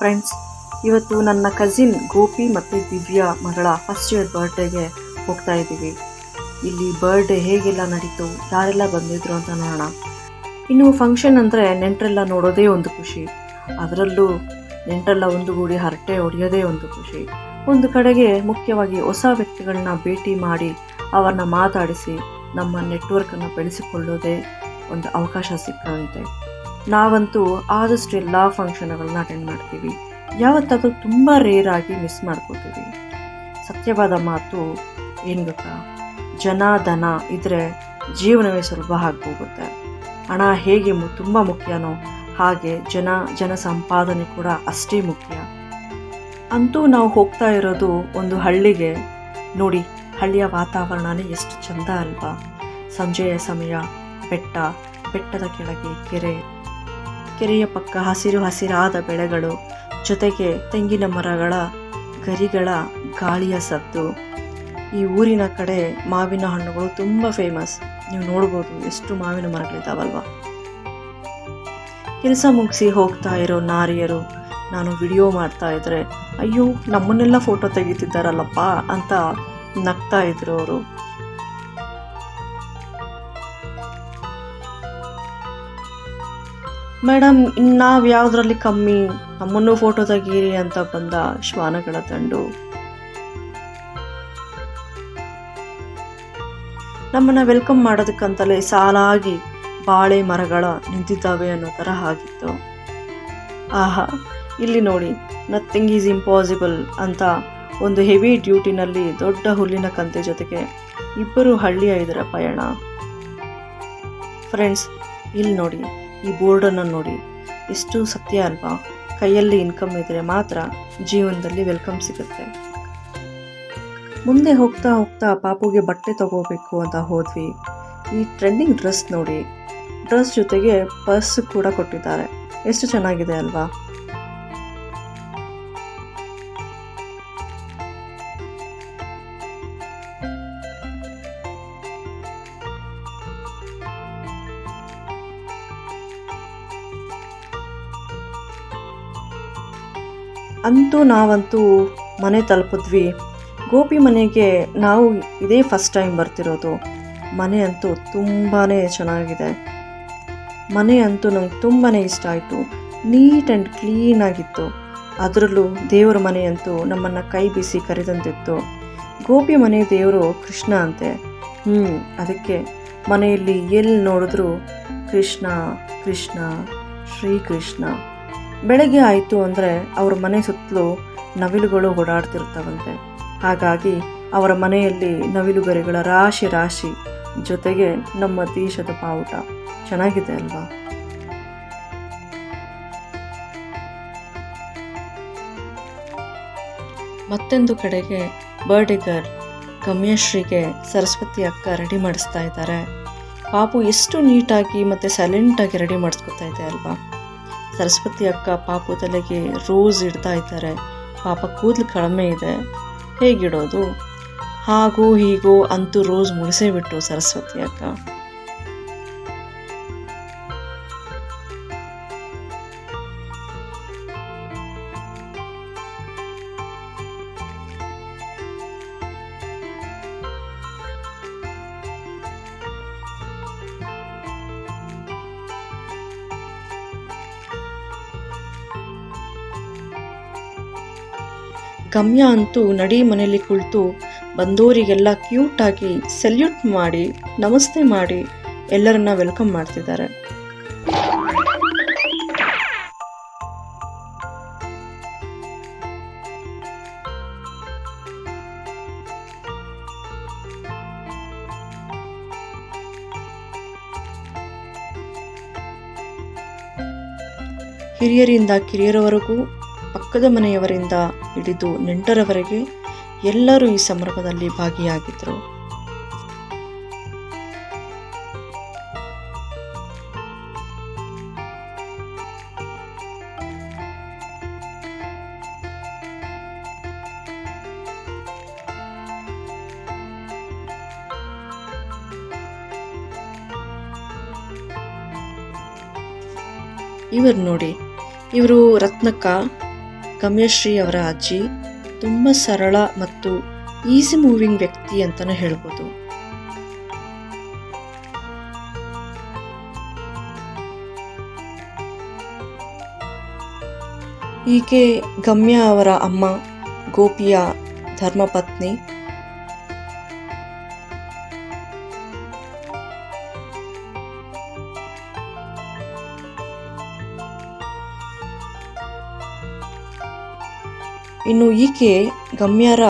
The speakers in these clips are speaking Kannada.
ಫ್ರೆಂಡ್ಸ್ ಇವತ್ತು ನನ್ನ ಕಸಿನ್ ಗೋಪಿ ಮತ್ತು ದಿವ್ಯಾ ಮಗಳ ಫಸ್ಟ್ ಇಯರ್ ಬರ್ಡೇಗೆ ಹೋಗ್ತಾ ಇದ್ದೀವಿ. ಇಲ್ಲಿ ಬರ್ಡೇ ಹೇಗೆಲ್ಲ ನಡೀತು, ಯಾರೆಲ್ಲ ಬಂದಿದ್ರು ಅಂತ ನೋಡೋಣ. ಇನ್ನು ಫಂಕ್ಷನ್ ಅಂದರೆ ನೆಂಟರೆಲ್ಲ ನೋಡೋದೇ ಒಂದು ಖುಷಿ. ಅದರಲ್ಲೂ ನೆಂಟರೆಲ್ಲ ಒಂದುಗೂಡಿ ಹರಟೆ ಹೊಡೆಯೋದೇ ಒಂದು ಖುಷಿ. ಒಂದು ಕಡೆಗೆ ಮುಖ್ಯವಾಗಿ ಹೊಸ ವ್ಯಕ್ತಿಗಳನ್ನ ಭೇಟಿ ಮಾಡಿ ಅವರನ್ನ ಮಾತಾಡಿಸಿ ನಮ್ಮ ನೆಟ್ವರ್ಕನ್ನು ಬೆಳೆಸಿಕೊಳ್ಳೋದೇ ಒಂದು ಅವಕಾಶ ಸಿಕ್ಕಂತೆ ನಾವಂತೂ ಆದಷ್ಟು ಎಲ್ಲ ಫಂಕ್ಷನ್ಗಳನ್ನ ಅಟೆಂಡ್ ಮಾಡ್ತೀವಿ. ಯಾವತ್ತಾದರೂ ತುಂಬ ಆಗಿ ಮಿಸ್ ಮಾಡ್ಕೋತೀವಿ. ಸತ್ಯವಾದ ಮಾತು ಏನು ಗೊತ್ತಾ? ಜನ, ದನ ಇದ್ರೆ ಜೀವನವೇ ಸುಲಭ ಆಗೋಗುತ್ತೆ ಹಣ ಹೇಗೆ ತುಂಬ ಮುಖ್ಯನೋ ಹಾಗೆ ಜನ ಜನ ಸಂಪಾದನೆ ಕೂಡ ಅಷ್ಟೇ ಮುಖ್ಯ. ಅಂತೂ ನಾವು ಹೋಗ್ತಾ ಇರೋದು ಒಂದು ಹಳ್ಳಿಗೆ. ನೋಡಿ, ಹಳ್ಳಿಯ ವಾತಾವರಣನೇ ಎಷ್ಟು ಚಂದ ಅಲ್ವಾ? ಸಂಜೆಯ ಸಮಯ, ಬೆಟ್ಟ, ಬೆಟ್ಟದ ಕೆಳಗೆ ಕೆರೆ ಕೆರೆಯ ಪಕ್ಕ ಹಸಿರು ಹಸಿರಾದ ಬೆಳೆಗಳು, ಜೊತೆಗೆ ತೆಂಗಿನ ಮರಗಳ ಗರಿಗಳ ಗಾಳಿಯ ಸದ್ದು. ಈ ಊರಿನ ಕಡೆ ಮಾವಿನ ಹಣ್ಣುಗಳು ತುಂಬ ಫೇಮಸ್ ನೀವು ನೋಡ್ಬೋದು ಎಷ್ಟು ಮಾವಿನ ಮರಗಳಿದ್ದಾವಲ್ವ. ಕೆಲಸ ಮುಗಿಸಿ ಹೋಗ್ತಾ ಇರೋ ನಾರಿಯರು ನಾನು ವಿಡಿಯೋ ಮಾಡ್ತಾ ಇದ್ರೆ, ಅಯ್ಯೋ, ನಮ್ಮನ್ನೆಲ್ಲ ಫೋಟೋ ತೆಗಿತಿದ್ದಾರಲ್ಲಪ್ಪ ಅಂತ ನಗ್ತಾ ಇದ್ರು ಅವರು. ಮೇಡಮ್ ನಾವು ಯಾವ್ದ್ರಲ್ಲಿ ಕಮ್ಮಿ, ನಮ್ಮನ್ನು ಫೋಟೋ ತೆಗೀರಿ ಅಂತ ಬಂದ ಶ್ವಾನಗಳ ತಂಡು. ನಮ್ಮನ್ನ ವೆಲ್ಕಮ್ ಮಾಡೋದಕ್ಕಂತಲೇ ಸಾಲಾಗಿ ಬಾಳೆ ಮರಗಳ ನಿಂತಿದ್ದಾವೆ ಅನ್ನೋ ಥರ ಆಗಿತ್ತು. ಆಹಾ, ಇಲ್ಲಿ ನೋಡಿ ನಥಿಂಗ್ ಈಸ್ ಇಂಪಾಸಿಬಲ್ ಅಂತ ಒಂದು ಹೆವಿ ಡ್ಯೂಟಿನಲ್ಲಿ ದೊಡ್ಡ ಹುಲ್ಲಿನ ಕಂತೆ ಜೊತೆಗೆ ಇಬ್ಬರು ಹಳ್ಳಿಯ ಇದರ ಪಯಣ. ಫ್ರೆಂಡ್ಸ್ ಇಲ್ಲಿ ನೋಡಿ ಈ ಬೋರ್ಡನ್ನು ನೋಡಿ. ಎಷ್ಟು ಸತ್ಯ ಅಲ್ವಾ? ಕೈಯಲ್ಲಿ ಇನ್ಕಮ್ ಇದ್ದರೆ ಮಾತ್ರ ಜೀವನದಲ್ಲಿ ವೆಲ್ಕಮ್ ಸಿಗುತ್ತೆ. ಮುಂದೆ ಹೋಗ್ತಾ ಹೋಗ್ತಾ ಪಾಪುಗೆ ಬಟ್ಟೆ ತಗೋಬೇಕು ಅಂತ ಹೋದ್ವಿ. ಈ ಟ್ರೆಂಡಿಂಗ್ ಡ್ರೆಸ್ ನೋಡಿ. ಡ್ರೆಸ್ ಜೊತೆಗೆ ಪರ್ಸ್ ಕೂಡ ಕೊಟ್ಟಿದ್ದಾರೆ. ಎಷ್ಟು ಚೆನ್ನಾಗಿದೆ ಅಲ್ವಾ? ಅಂತೂ ನಾವಂತೂ ಮನೆ ತಲುಪಿದ್ವಿ. ಗೋಪಿ ಮನೆಗೆ ನಾವು ಇದೇ ಫಸ್ಟ್ ಟೈಮ್ ಬರ್ತಿರೋದು. ಮನೆ ಅಂತೂ ತುಂಬಾ ಚೆನ್ನಾಗಿದೆ. ಮನೆ ಅಂತೂ ನಂಗೆ ತುಂಬಾ ಇಷ್ಟ ಆಯಿತು. ನೀಟ್ ಆ್ಯಂಡ್ ಕ್ಲೀನಾಗಿತ್ತು ಅದರಲ್ಲೂ ದೇವರ ಮನೆ ಅಂತೂ ನಮ್ಮನ್ನು ಕೈ ಬೀಸಿ ಕರೆದಂತಿತ್ತು. ಗೋಪಿ ಮನೆ ದೇವರು ಕೃಷ್ಣ ಅಂತೆ. ಹ್ಞೂ ಅದಕ್ಕೆ ಮನೆಯಲ್ಲಿ ಎಲ್ಲಿ ನೋಡಿದ್ರೂ ಕೃಷ್ಣ ಕೃಷ್ಣ, ಶ್ರೀಕೃಷ್ಣ. ಬೆಳಗ್ಗೆ ಆಯಿತು ಅಂದರೆ ಅವರ ಮನೆ ಸುತ್ತಲೂ ನವಿಲುಗಳು ಓಡಾಡ್ತಿರ್ತವಂತೆ. ಹಾಗಾಗಿ ಅವರ ಮನೆಯಲ್ಲಿ ನವಿಲುಗರಿಗಳ ರಾಶಿ ರಾಶಿ ಜೊತೆಗೆ ನಮ್ಮ ದೇಶದ ಬಾವುಟ ಚೆನ್ನಾಗಿದೆ ಅಲ್ವಾ? ಮತ್ತೊಂದು ಕಡೆಗೆ ಬರ್ಡಿಗರ್ ಗಮ್ಯಶ್ರೀಗೆ ಸರಸ್ವತಿ ಅಕ್ಕ ರೆಡಿ ಮಾಡಿಸ್ತಾ ಇದ್ದಾರೆ. ಪಾಪು ಎಷ್ಟು ನೀಟಾಗಿ ಮತ್ತು ಸೈಲೆಂಟಾಗಿ ರೆಡಿ ಮಾಡಿಸ್ಕೊತಾ ಇದೆ ಅಲ್ವಾ? ಸರಸ್ವತಿ ಅಕ್ಕ ಪಾಪು ತಲೆಗೆ ರೋಸ್ ಇಡ್ತಾ ಇದ್ದಾರೆ. ಪಾಪ ಕೂದಲು ಕಡಿಮೆ ಇದೆ. ಹೇಗಿಡೋದು? ಹಾಗೂ ಹೀಗೋ ಅಂತೂ ರೋಸ್ ಮುಗಿಸೇ ಬಿಟ್ಟು ಸರಸ್ವತಿ ಅಕ್ಕ. ಗಮ್ಯ ಅಂತೂ ನಡಿ ಮನೆಯಲ್ಲಿ ಕುಳಿತು ಬಂದೋರಿಗೆಲ್ಲ ಕ್ಯೂಟಾಗಿ ಸೆಲ್ಯೂಟ್ ಮಾಡಿ, ನಮಸ್ತೆ ಮಾಡಿ ಎಲ್ಲರನ್ನ ವೆಲ್ಕಮ್ ಮಾಡ್ತಿದ್ದಾರೆ. ಹಿರಿಯರಿಂದ ಕಿರಿಯರವರೆಗೂ ಪಕ್ಕದ ಮನೆಯವರಿಂದ ಹಿಡಿದು ನೆಂಟರವರೆಗೆ ಎಲ್ಲರೂ ಈ ಸಂಭ್ರಮದಲ್ಲಿ ಭಾಗಿಯಾಗಿದ್ದರು ಇವರು ನೋಡಿ ಇವರು ರತ್ನಕ್ಕ ಗಮ್ಯಶ್ರೀ ಅವರ ಅಜ್ಜಿ, ತುಂಬ ಸರಳ ಮತ್ತು ಈಸಿ ಮೂವಿಂಗ್ ವ್ಯಕ್ತಿ ಅಂತಲೇ ಹೇಳ್ಬೋದು. ಈಕೆ ಗಮ್ಯ ಅವರ ಅಮ್ಮ, ಗೋಪಿಯ ಧರ್ಮಪತ್ನಿ ಇನ್ನು ಈಕೆ ಗಮ್ಯರ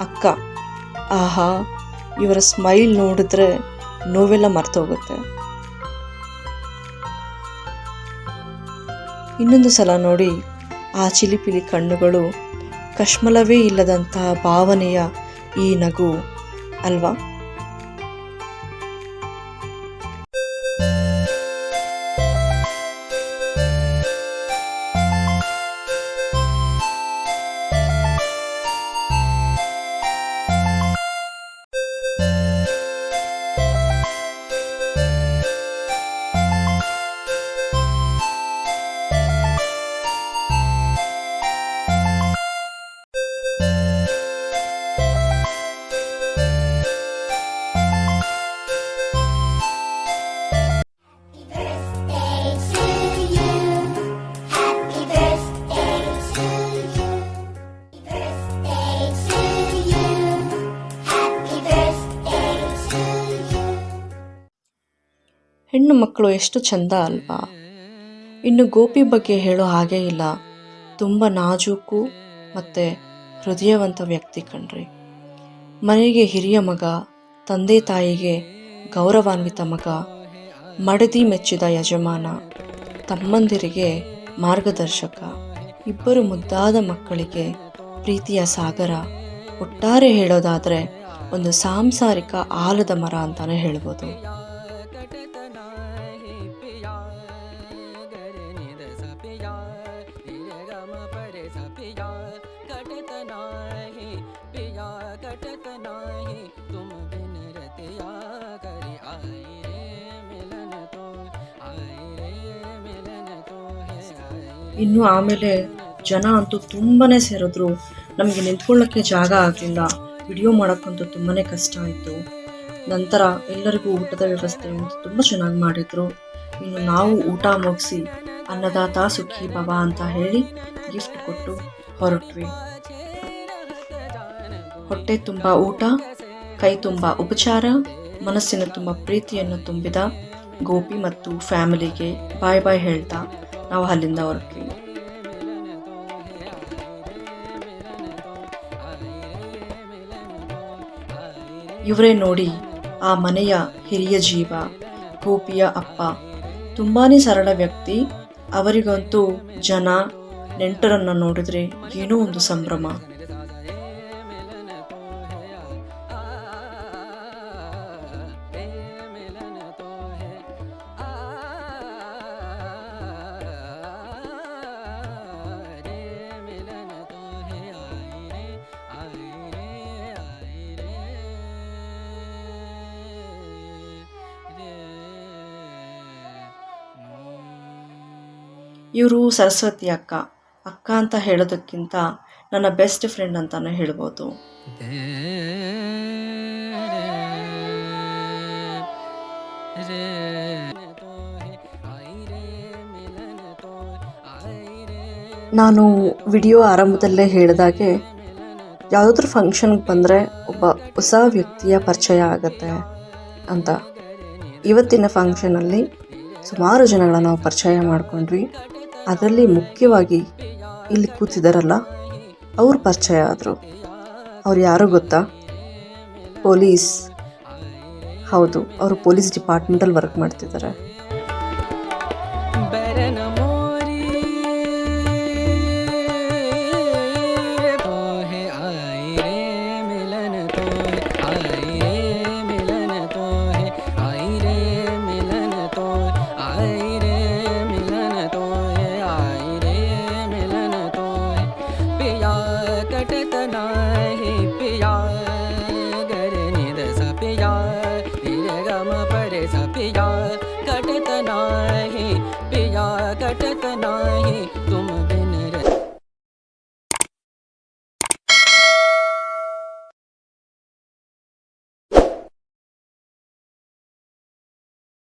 ಅಕ್ಕ. ಆಹಾ, ಇವರ ಸ್ಮೈಲ್ ನೋಡಿದ್ರೆ ನೋವೆಲ್ಲ ಮರ್ತೋಗುತ್ತೆ. ಇನ್ನೊಂದು ಸಲ ನೋಡಿ ಆ ಚಿಲಿಪಿಲಿ ಕಣ್ಣುಗಳು ಕಶ್ಮಲವೇ ಇಲ್ಲದಂತಹ ಭಾವನೆಯ ಈ ನಗು, ಅಲ್ವಾ? ಮಕ್ಕಳು ಎಷ್ಟು ಚಂದ ಅಲ್ವಾ? ಇನ್ನು ಗೋಪಿ ಬಗ್ಗೆ ಹೇಳೋ ಹಾಗೇ ಇಲ್ಲ. ತುಂಬ ನಾಜೂಕು ಮತ್ತು ಹೃದಯವಂತ ವ್ಯಕ್ತಿ ಕಣ್ರಿ. ಮನೆಗೆ ಹಿರಿಯ ಮಗ, ತಂದೆ ತಾಯಿಗೆ ಗೌರವಾನ್ವಿತ ಮಗ, ಮಡದಿ ಮೆಚ್ಚಿದ ಯಜಮಾನ, ತಮ್ಮಂದಿರಿಗೆ ಮಾರ್ಗದರ್ಶಕ, ಇಬ್ಬರು ಮುದ್ದಾದ ಮಕ್ಕಳಿಗೆ ಪ್ರೀತಿಯ ಸಾಗರ, ಒಟ್ಟಾರೆ ಹೇಳೋದಾದರೆ ಒಂದು ಸಾಂಸಾರಿಕ ಆಲದ ಮರ ಅಂತಾನೆ ಹೇಳ್ಬೋದು. ಇನ್ನು ಆಮೇಲೆ ಜನ ಅಂತೂ ತುಂಬಾ ಸೇರಿದ್ರು. ನಮಗೆ ನಿಂತ್ಕೊಳ್ಳೋಕ್ಕೆ ಜಾಗ ಆಗಲಿಲ್ಲ. ವಿಡಿಯೋ ಮಾಡೋಕ್ಕಂತೂ ತುಂಬಾ ಕಷ್ಟ ಆಯಿತು. ನಂತರ ಎಲ್ಲರಿಗೂ ಊಟದ ವ್ಯವಸ್ಥೆ ತುಂಬ ಚೆನ್ನಾಗಿ ಮಾಡಿದ್ರು. ಇನ್ನು ನಾವು ಊಟ ಮುಗಿಸಿ ಅನ್ನದಾತ ಸುಖಿ ಭವ ಅಂತ ಹೇಳಿ ಗಿಫ್ಟ್ ಕೊಟ್ಟು ಹೊರಟ್ವಿ. ಹೊಟ್ಟೆ ತುಂಬ ಊಟ, ಕೈ ತುಂಬ ಉಪಚಾರ, ಮನಸ್ಸಿನ ತುಂಬ ಪ್ರೀತಿಯನ್ನು ತುಂಬಿದ ಗೋಪಿ ಮತ್ತು ಫ್ಯಾಮಿಲಿಗೆ ಬಾಯ್ ಬಾಯ್ ಹೇಳ್ತಾ ನಾವು ಅಲ್ಲಿಂದ ಹೊರಟ್ವಿ. ಇವರೇ ನೋಡಿ ಆ ಮನೆಯ ಹಿರಿಯ ಜೀವ, ಗೋಪಿಯ ಅಪ್ಪ, ತುಂಬಾನೇ ಸರಳ ವ್ಯಕ್ತಿ, ಅವರಿಗಂತೂ ಜನ, ನೆಂಟರನ್ನ ನೋಡಿದ್ರೆ ಏನೋ ಒಂದು ಸಂಭ್ರಮ. ಇವರು ಸರಸ್ವತಿ ಅಕ್ಕ ಅಕ್ಕ ಅಂತ ಹೇಳೋದಕ್ಕಿಂತ ನನ್ನ ಬೆಸ್ಟ್ ಫ್ರೆಂಡ್ ಅಂತಾನೆ ಹೇಳ್ಬೋದು. ನಾನು ವಿಡಿಯೋ ಆರಂಭದಲ್ಲೇ ಹೇಳಿದಾಗೆ ಯಾವುದಾದ್ರೂ ಫಂಕ್ಷನ್ಗೆ ಬಂದರೆ ಒಬ್ಬ ಹೊಸ ವ್ಯಕ್ತಿಯ ಪರಿಚಯ ಆಗುತ್ತೆ ಅಂತ. ಇವತ್ತಿನ ಫಂಕ್ಷನಲ್ಲಿ ಸುಮಾರು ಜನಗಳ ನಾವು ಪರಿಚಯ ಮಾಡ್ಕೊಂಡ್ವಿ. ಅದರಲ್ಲಿ ಮುಖ್ಯವಾಗಿ ಇಲ್ಲಿ ಕೂತಿದ್ದಾರಲ್ಲ ಅವ್ರು ಪರಿಚಯ ಆದರು. ಅವ್ರು ಯಾರು ಗೊತ್ತಾ? ಪೊಲೀಸ್. ಹೌದು, ಅವರು ಪೊಲೀಸ್ ಡಿಪಾರ್ಟ್ಮೆಂಟಲ್ಲಿ ವರ್ಕ್ ಮಾಡ್ತಿದ್ದಾರೆ